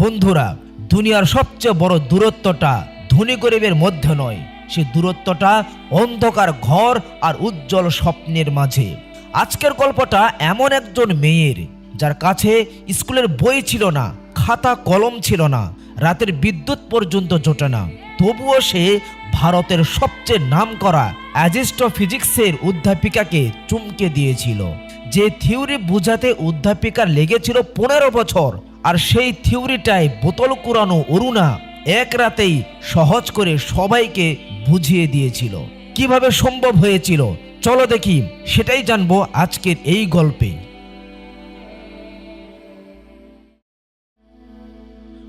বন্ধুরা, দুনিয়ার সবচেয়ে বড় দূরত্বটা ধনী গরিবের মধ্যে নয়। সে দূরত্বটা অন্ধকার ঘর আর উজ্জ্বল স্বপ্নের মাঝে। আজকের গল্পটা এমন একজন মেয়ের, যার কাছে স্কুলের বই ছিল না, খাতা কলম ছিল না, রাতের বিদ্যুৎ পর্যন্ত জোটে না। তবুও সে ভারতের সবচেয়ে নাম করা নামকরা অ্যাজিস্ট্রোফিজিক্সের অধ্যাপিকাকে চুমকে দিয়েছিল। যে থিওরি বোঝাতে অধ্যাপিকার লেগেছিল পনেরো বছর আর সেই থিওরিটাই বোতল কুরানো অরুণা এক রাতেই সহজ করে সবাইকে বুঝিয়ে দিয়েছিল। কীভাবে সম্ভব হয়েছিল? চলো দেখি, সেটাই জানব আজকের এই গল্পে।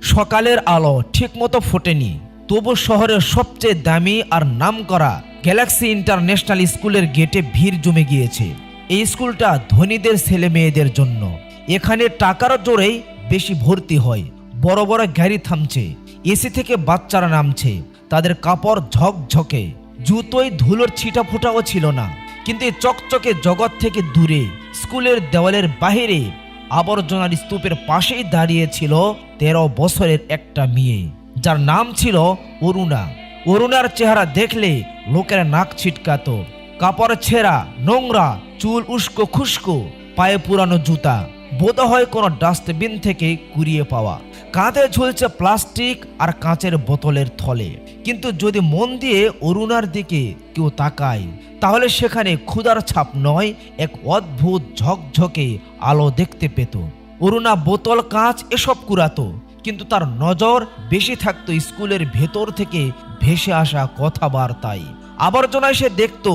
সকালের আলো ঠিকমতো ফোটেনি, তবু শহরের সবচেয়ে দামি আর নামকরা গ্যালাক্সি ইন্টারন্যাশনাল স্কুলের গেটে ভিড় জমে গিয়েছে। এই স্কুলটা ধনীদের ছেলে মেয়েদের জন্য। এখানে টাকার জোরেই বেশি ভর্তি হয়। বড় বড় গাড়ি থামছে। এসি থেকে বাচ্চারা নামছে। তাদের কাপড় ঝকঝকে। জুতোয় ধুলোর ছিটা ফুটাও ছিল না। কিন্তু এই চকচকে জগৎ থেকে দূরে, স্কুলের দেওয়ালের বাহিরে, আবর্জনার স্তূপের পাশেই দাঁড়িয়েছিল তেরো বছরের একটা মেয়ে। যার নাম ছিল অরুণা। অরুণার চেহারা দেখলে লোকের নাক ছিটকাতো। কাপড় ছেঁড়া, নোংরা, চুল উস্কো খুস্কো, পায়ে পুরানো জুতা। বোধহয় কোনো ডাস্টবিন থেকে কুড়িয়ে পাওয়া। কাঁধে ঝুলছে প্লাস্টিক আর কাঁচের বোতলের থলে। কিন্তু যদি মন দিয়ে অরুণার দিকে কেউ তাকায়, তাহলে সেখানে ক্ষুধার ছাপ নয়, এক অদ্ভুত ঝকঝকে আলো দেখতে পেত। অরুণা বোতল, কাঁচ এসব কুড়াতো, কিন্তু তার নজর বেশি থাকতো স্কুলের ভেতর থেকে ভেসে আসা কথাবার্তায়। আবর্জনায় সে দেখত,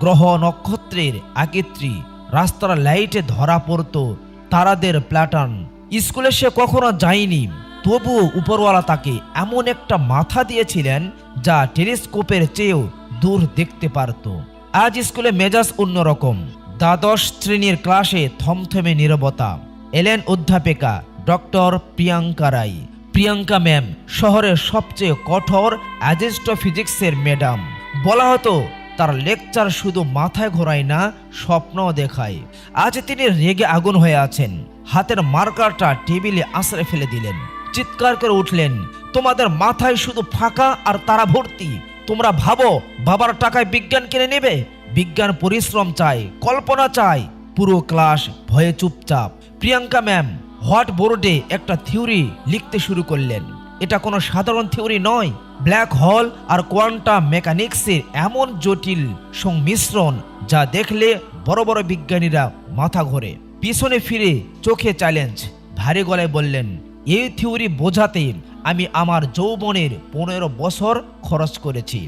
গ্রহ নক্ষত্রের আকৃত্রি রাস্তার লাইটে ধরা পড়তো তারাদের প্ল্যাটার্ন। স্কুলে সে কখনো যায়নি। তবুও উপরওয়ালা তাকে এমন একটা মাথা দিয়েছিলেন যা টেলিস্কোপের চেয়েও দূর দেখতে পারত। আজ স্কুলে মেজাজ অন্যরকম। দ্বাদশ শ্রেণির ক্লাসে থমথমে নীরবতা। এলেন অধ্যাপিকা ডক্টর প্রিয়াঙ্কা রায়। প্রিয়াঙ্কা ম্যাম, শহরের সবচেয়ে কঠোর অ্যাজিস্ট্রোফিজিক্সের ম্যাডাম। বলা হতো তার লেকচার শুধু মাথায় ঘোরায় না, স্বপ্নও দেখায়। আজ তিনি রেগে আগুন হয়ে আছেন। হাতের মার্কারটা টেবিলে আশ্রে ফেলে দিলেন। চিৎকার করে উঠলেন, তোমাদের মাথায় শুধু ফাঁকা আর তারা ভর্তি। তোমরা ভাবো, বাবার টাকায় বিজ্ঞান কিনে নেবে? বিজ্ঞান পরিশ্রম চাই কল্পনা চাই পুরো ক্লাস ভয়ে চুপচাপ। প্রিয়াঙ্কা ম্যাম, হোয়াট বোর্ডে একটা থিওরি লিখতে শুরু করলেন। এটা কোনো সাধারণ থিওরি নয়। ব্ল্যাক হল আর কোয়ান্টাম মেকানিক্সের এমন জটিল সংমিশ্রণ যা দেখলে বড় বড় বিজ্ঞানীরা মাথা ঘোরে। পিছনে ফিরে চোখে চ্যালেঞ্জ। ভারী গলায় বললেন এই থিওরি বোঝাতে আমি আমার যৌবনের পনেরো বছর খরচ করেছি।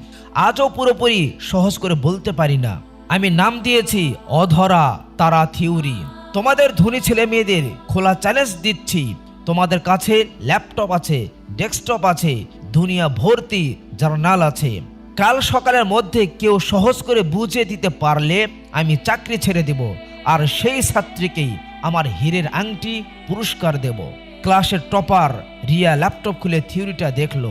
আজও পুরোপুরি সহজ করে বলতে পারি না। আমি নাম দিয়েছি অধরা তারা থিওরি। তোমাদের ধনী ছেলে মেয়েদের খোলা চ্যালেঞ্জ দিচ্ছি। তোমাদের কাছে ল্যাপটপ আছে ডেস্কটপ আছে, দুনিয়া ভর্তি জার্নাল আছে। কাল সকালের মধ্যে কেউ সহজ করে বুঝিয়ে দিতে পারলে আমি চাকরি ছেড়ে দেব, আর সেই ছাত্রীকেই আমার হীরের আংটি পুরস্কার দেব। ক্লাসের টপার রিয়া ল্যাপটপ খুলে থিওরিটা দেখল,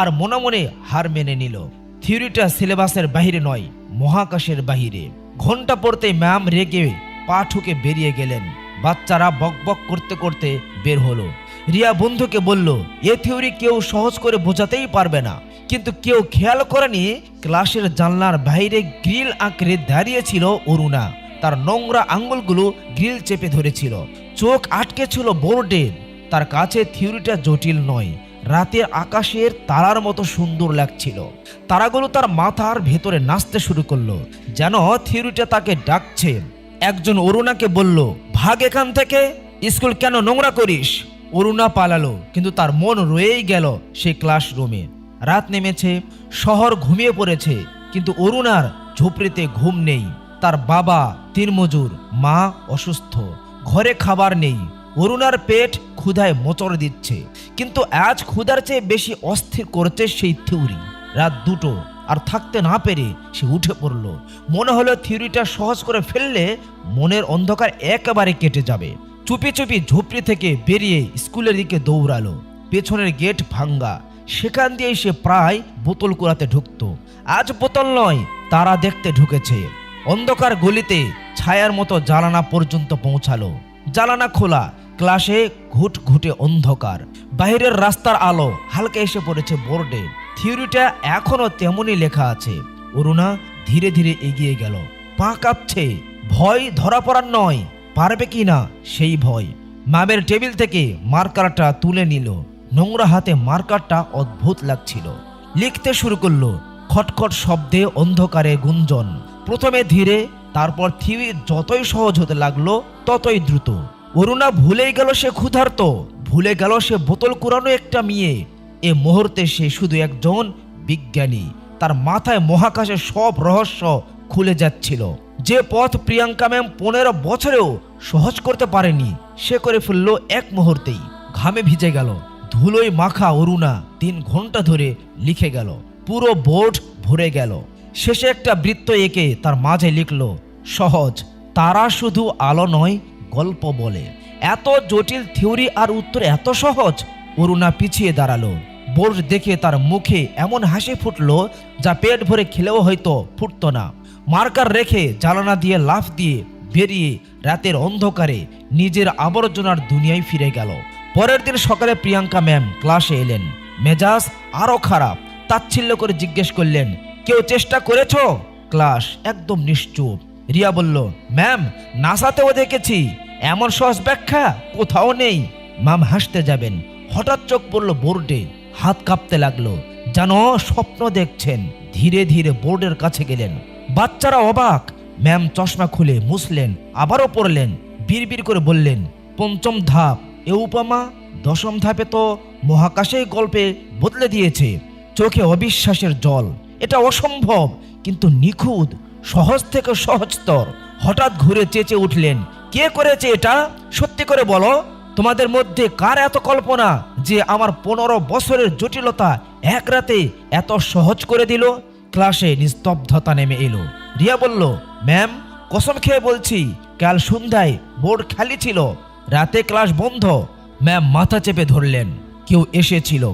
আর মনে মনে হার মেনে নিল। থিওরিটা সিলেবাসের বাহিরে নয়, মহাকাশের বাহিরে। ঘণ্টা পড়তেই ম্যাম রেগে পা ঠুকে বেরিয়ে গেলেন। বাচ্চারা বকবক করতে করতে বের হলো। রিয়া বন্ধুকে বলল, এ থিওরি কেউ সহজ করে বোঝাতেই পারবে না। কিন্তু কেউ খেয়াল করেনি, ক্লাসের জানলার বাইরে গ্রিল আঁকড়ে দাঁড়িয়েছিল অরুণা। তার নোংরা আঙ্গুলগুলো গ্রিল চেপে ধরেছিল। চোখ আটকে ছিল বোর্ডে। তার কাছে থিওরিটা জটিল নয়। রাতের আকাশের তারার মতো সুন্দর লাগছিল। তারাগুলো তার মাথার ভেতরে নাচতে শুরু করল। যেন থিওরিটা তাকে ডাকছে। একজন অরুণাকে বলল, ভাগ এখান থেকে? স্কুল কেন নোংরা করিস? অরুণা পালালো, কিন্তু তার মন রয়েই গেল সেই ক্লাসরুমে। রাত নেমেছে, শহর ঘুমিয়ে পড়েছে, কিন্তু অরুণার ঝুপড়িতে ঘুম নেই। তার বাবা তিনমজুর, মা অসুস্থ, ঘরে খাবার নেই। অরুণার পেট ক্ষুধায় মোচড় দিচ্ছে, কিন্তু আজ ক্ষুধার চেয়ে বেশি অস্থির করছে সেই থিউরি রাত দুটো, আর থাকতে না পেরে সে উঠে পড়ল। মনে হলো থিওরিটা সহজ করে ফেললে মনের অন্ধকার একেবারে কেটে যাবে। চুপি চুপি ঝুপড়ি থেকে বেরিয়ে স্কুলের দিকে দৌড়ালো। পেছনের গেট ভাঙ্গা। সেখান দিয়ে সে প্রায় বোতল কুড়াতে ঢুকতো। আজ বোতল নয়, তারা দেখতে ঢুকেছে। অন্ধকার গলিতে ছায়ার মতো জ্বালানা পর্যন্ত পৌঁছালো। জ্বালানা খোলা। ক্লাসে ঘুট ঘুটে অন্ধকার। বাইরের রাস্তার আলো হালকা এসে পড়েছে বোর্ডে। থিওরিটা এখনও তেমনই লেখা আছে। অরুণা ধীরে ধীরে এগিয়ে গেল। পা কাঁপছে। ভয় ধরা পড়ার নয়। পারবে কি না সেই ভয়। মামের টেবিল থেকে মার্কারটা তুলে নিল। নোংরা হাতে মার্কারটা অদ্ভুত লাগছিল। লিখতে শুরু করল, খটখট শব্দে অন্ধকারে গুঞ্জন। প্রথমে ধীরে, তারপর থিওরি যতই সহজ হতে লাগল, ততই দ্রুত। অরুণা ভুলেই গেল সে ক্ষুধার্ত, ভুলে গেল সে বোতল কুড়ানো একটা মেয়ে। এ মুহূর্তে সে শুধু একজন বিজ্ঞানী। তার মাথায় মহাকাশের সব রহস্য খুলে যাচ্ছিল। যে পথ প্রিয়াঙ্কা ম্যাম পনেরো বছরেও সহজ করতে পারেনি, সে করে ফেলল এক মুহূর্তেই। ঘামে ভিজে গেল। ধুলোয় মাখা অরুণা তিন ঘণ্টা ধরে লিখে গেল। পুরো বোর্ড ভরে গেল। শেষে একটা বৃত্ত এঁকে তার মাঝে লিখল, সহজ, তারা শুধু আলো নয়, গল্প বলে। এত জটিল থিওরি আর উত্তর এত সহজ? অরুণা পিছিয়ে দাঁড়াল। বোর্ড দেখে তার মুখে এমন হাসি ফুটলো যা পেট ভরে খেলেও হয়তো ফুটতো না। মার্কার রেখে জ্বালানা দিয়ে লাফ দিয়ে বেরিয়ে রাতের অন্ধকারে নিজের আবর্জনার দুনিয়ায় ফিরে গেল। পরের দিন সকালে প্রিয়াঙ্কা ম্যাম ক্লাসে এলেন। মেজাজ আরও খারাপ। তাচ্ছিল্য করে জিজ্ঞেস করলেন, কেউ চেষ্টা করেছ? ক্লাস একদম নিশ্চুপ। রিয়া বলল, ম্যাম, নাসাতেও দেখেছি। এমন সহজ ব্যাখ্যা কোথাও নেই। ম্যাম হাসতে যাবেন। হঠাৎ চোখ পড়ল বোর্ডে। হাত কাঁপতে লাগল। যেন স্বপ্ন দেখছেন। ধীরে ধীরে বোর্ডের কাছে গেলেন। বাচ্চারা অবাক। ম্যাম চশমা খুলে মুছলেন, আবারও পড়লেন, বিড়বিড় করে বললেন, পঞ্চম ধাপ, এ উপমা দশম ধাপে তো মহাকাশেই গল্পে বদলে দিয়েছে। চোখে অবিশ্বাসের জল, এটা অসম্ভব, কিন্তু নিখুঁত, সহজ থেকে সহজতর হঠাৎ ঘুরে চেঁচে উঠলেন, কে করেছে এটা? সত্যি করে বলো। তোমাদের মধ্যে কার এত কল্পনা যে আমার পনেরো বছরের জটিলতা এক রাতে এত সহজ করে দিল? ক্লাসে নিস্তব্ধতা নেমে এলো। রিয়া বলল, ম্যাম, কসম খেয়ে বলছি, কাল সন্ধ্যায় বোর্ড খালি ছিল, রাতে ক্লাস বন্ধ। ম্যাম মাথা চেপে ধরলেন, কেউ এসেছিল।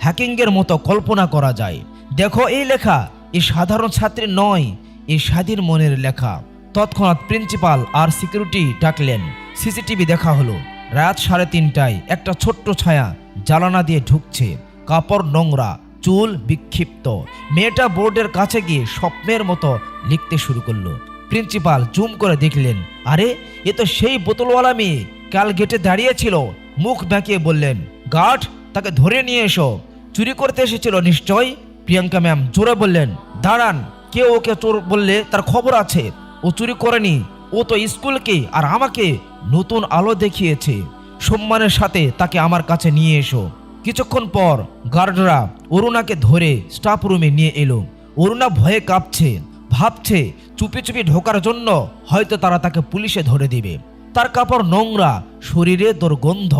হ্যাকিংয়ের মতো কল্পনা করা যায়। দেখো এই লেখা এই সাধারণ ছাত্রী নয় এই স্বাধীন মনের লেখা। তৎক্ষণাৎ প্রিন্সিপাল আর সিকিউরিটি ডাকলেন। সিসিটিভি দেখা হলো। রাত সাড়ে তিনটায় একটা ছোট্ট ছায়া জ্বালানা দিয়ে ঢুকছে, কাপড় নোংরা। চুল বিক্ষিপ্ত। মেয়েটা বোর্ডের কাছে গিয়ে স্বপ্নের মতো লিখতে শুরু করল। প্রিন্সিপাল জুম করে দেখলেন, আরে, এ তো সেই বোতলওয়ালা মেয়ে। কাল গেটে দাঁড়িয়েছিল। মুখ বাঁকিয়ে বললেন গার্ড তাকে ধরে নিয়ে এসো। চুরি করতে এসেছিল নিশ্চয়? প্রিয়াঙ্কা ম্যাম জোরে বললেন, দাঁড়ান কেউ ওকে চোর বললে তার খবর আছে? ও চুরি করেনি। ও তো স্কুলকে আর আমাকে নতুন আলো দেখিয়েছে। সম্মানের সাথে তাকে আমার কাছে নিয়ে এসো। কিছুক্ষণ পর গার্ডরা অরুণাকে ধরে স্টাফ রুমে নিয়ে এলো। অরুণা ভয়ে কাঁপছে, ভাবছে চুপি চুপি ঢোকার জন্য হয়তো তারা তাকে পুলিশে ধরে দিবে। তার কাপড় নোংরা, শরীরে দুর্গন্ধ।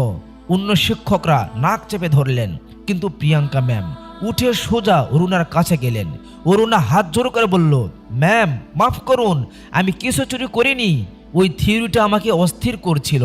অন্য শিক্ষকরা নাক চেপে ধরলেন, কিন্তু প্রিয়াঙ্কা ম্যাম উঠে সোজা অরুণার কাছে গেলেন। অরুণা হাত জোর করে বলল, ম্যাম, মাফ করুন, আমি কিছু চুরি করিনি। ওই থিওরিটা আমাকে অস্থির করছিল।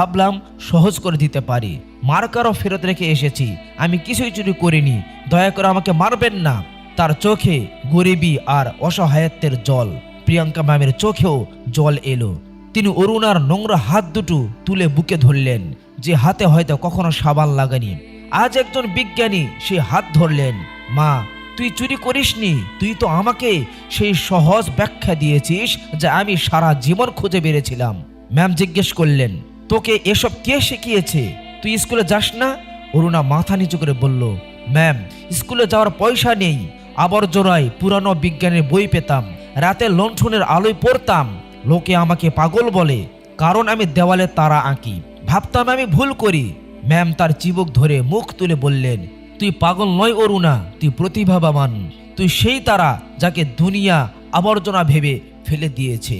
ভাবলাম সহজ করে দিতে পারি। মার্কারও ফেরত রেখে এসেছি। আমি কিছুই চুরি করিনি। দয়া করে আমাকে মারবেন না। তার চোখে গরিবী আর অসহায়ত্বের জল। প্রিয়াঙ্কা ম্যামের চোখেও জল এলো। তিনি অরুণার নোংরা হাত দুটো তুলে বুকে ধরলেন। যে হাতে হয়তো কখনো সাবান লাগেনি। আজ একজন বিজ্ঞানী সে হাত ধরলেন। মা, তুই চুরি করিসনি? তুই তো আমাকে সেই সহজ ব্যাখ্যা দিয়েছিস যা আমি সারা জীবন খুঁজে বেড়েছিলাম। ম্যাম জিজ্ঞেস করলেন। তোকে এসব কে শিখিয়েছে? তুই স্কুলে যাস না? অরুণা মাথা নিচু করে বলল, ম্যাম, স্কুলে যাওয়ার পয়সা নেই। আবর্জনায় পুরানো বিজ্ঞানের বই পেতাম। রাতে লণ্ঠনের আলোয় পড়তাম। লোকে আমাকে পাগল বলে, কারণ আমি দেওয়ালে তারা আঁকি। ভাবতাম আমি ভুল করি। ম্যাম তার চিবুক ধরে মুখ তুলে বললেন, তুই পাগল নয় অরুণা, তুই প্রতিভাবান। তুই সেই তারা যাকে দুনিয়া আবর্জনা ভেবে ফেলে দিয়েছে।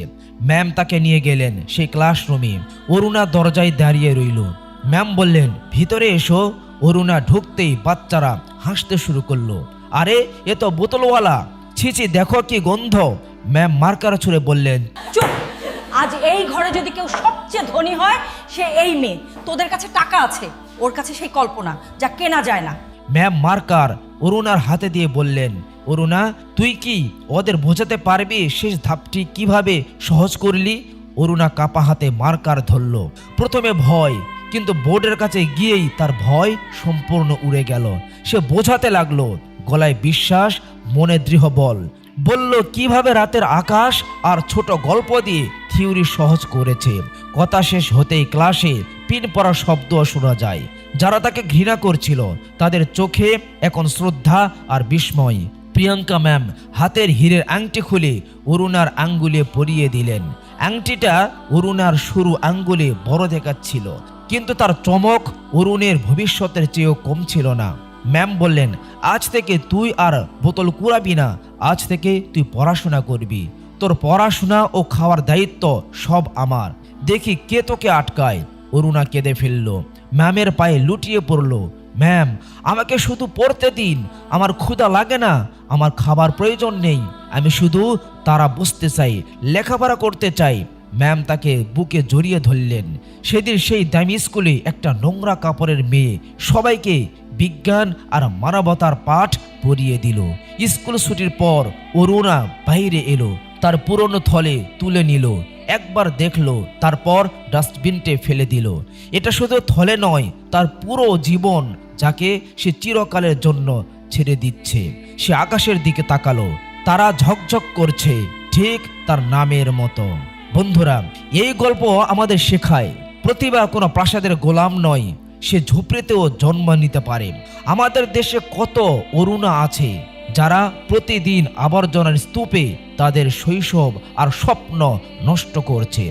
ম্যাম তাকে নিয়ে গেলেন সেই ক্লাসরুমে। অরুণা দরজায় দাঁড়িয়ে রইল। ম্যাম বললেন ভিতরে এসো। অরুণা ঢুকতেই বাচ্চারা হাসতে শুরু করল। আরে এ তো বোতলওয়ালা। ছিছি দেখো কি গন্ধ। ম্যাম মার্কার ছুড়ে বললেন চুপ! আজ এই ঘরে যদি কেউ সবচেয়ে ধনী হয় সে এই মেয়ে। তোদের কাছে টাকা আছে। ওর কাছে সেই কল্পনা যা কেনা যায় না। ম্যাম মার্কার অরুণার হাতে দিয়ে বললেন অরুণা, তুই কি ওদের বোঝাতে পারবি শেষ ধাপটি কীভাবে সহজ করলি? অরুণা কাপা হাতে মার্কার ধরল। প্রথমে ভয়, কিন্তু বোর্ডের কাছে গিয়েই তার ভয় সম্পূর্ণ উড়ে গেল। সে বোঝাতে লাগল, গলায় বিশ্বাস, মনে দৃঢ় বল। বলল, কীভাবে রাতের আকাশ আর ছোট গল্প দিয়ে থিওরি সহজ করেছে? কথা শেষ হতেই ক্লাসে পিন পড়া শব্দ শোনা যায়। যারা তাকে ঘৃণা করছিল, তাদের চোখে এখন শ্রদ্ধা আর বিস্ময়। প্রিয়াঙ্কা ম্যাম হাতের হীরের আংটি খুলে অরুণার আঙ্গুলে পরিয়ে দিলেন। আংটিটা অরুণার সরু আঙ্গুলে বড় দেখাচ্ছিল, কিন্তু তার চমক অরুণের ভবিষ্যতের চেয়েও কম ছিল না। ম্যাম বললেন, আজ থেকে তুই আর বোতল কুড়াবি না, আজ থেকে তুই পড়াশোনা করবি। তোর পড়াশোনা ও খাওয়ার দায়িত্ব সব আমার। দেখি কে তোকে আটকায়। অরুণা কেঁদে ফেলল। ম্যামের পায়ে লুটিয়ে পড়ল। ম্যাম, আমাকে শুধু পড়তে দিন। আমার ক্ষুধা লাগে না, আমার খাবার প্রয়োজন নেই। আমি শুধু তারা বুঝতে চাই, লেখাপড়া করতে চাই। ম্যাম তাকে বুকে জড়িয়ে ধরলেন। সেদিন সেই দামি স্কুলে একটা নোংরা কাপড়ের মেয়ে সবাইকে বিজ্ঞান আর মানবতার পাঠ পড়িয়ে দিল। স্কুল ছুটির পর অরুণা বাইরে এলো, তার পুরনো থলে তুলে নিল, একবার দেখল, তারপর ডাস্টবিনটে ফেলে দিল। এটা শুধু থলে নয়, তার পুরো জীবন যাকে সে চিরকালের জন্য ছেড়ে দিচ্ছে। সে আকাশের দিকে তাকালো, তারা ঝকঝক করছে, ঠিক তার নামের মতো। বন্ধুরা, এই গল্প আমাদের শেখায় প্রতিভা কোনো প্রাসাদের গোলাম নয়, সে ঝুপড়িতেও জন্ম নিতে পারে। আমাদের দেশে কত অরুণা আছে, যারা প্রতিদিন আবর্জনার স্তূপে তাদের শৈশব আর স্বপ্ন নষ্ট করছে।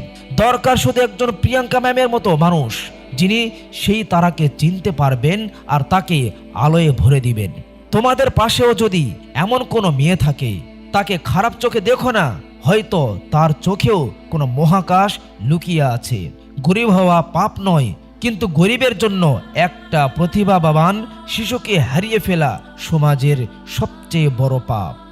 দরকার শুধু একজন প্রিয়াঙ্কা ম্যামের মতো মানুষ। যিনি সেই তারাকে চিনতে পারবেন আর তাকে আলোয় ভরে দিবেন। তোমাদের পাশেও যদি এমন কোনো মেয়ে থাকে, তাকে খারাপ চোখে দেখো না, হয়তো তার চোখেও কোনো মহাকাশ লুকিয়ে আছে। গরিব হওয়া পাপ নয়, কিন্তু গরিবের জন্য একটা প্রতিভাবান শিশুকে হারিয়ে ফেলা সমাজের সবচেয়ে বড় পাপ।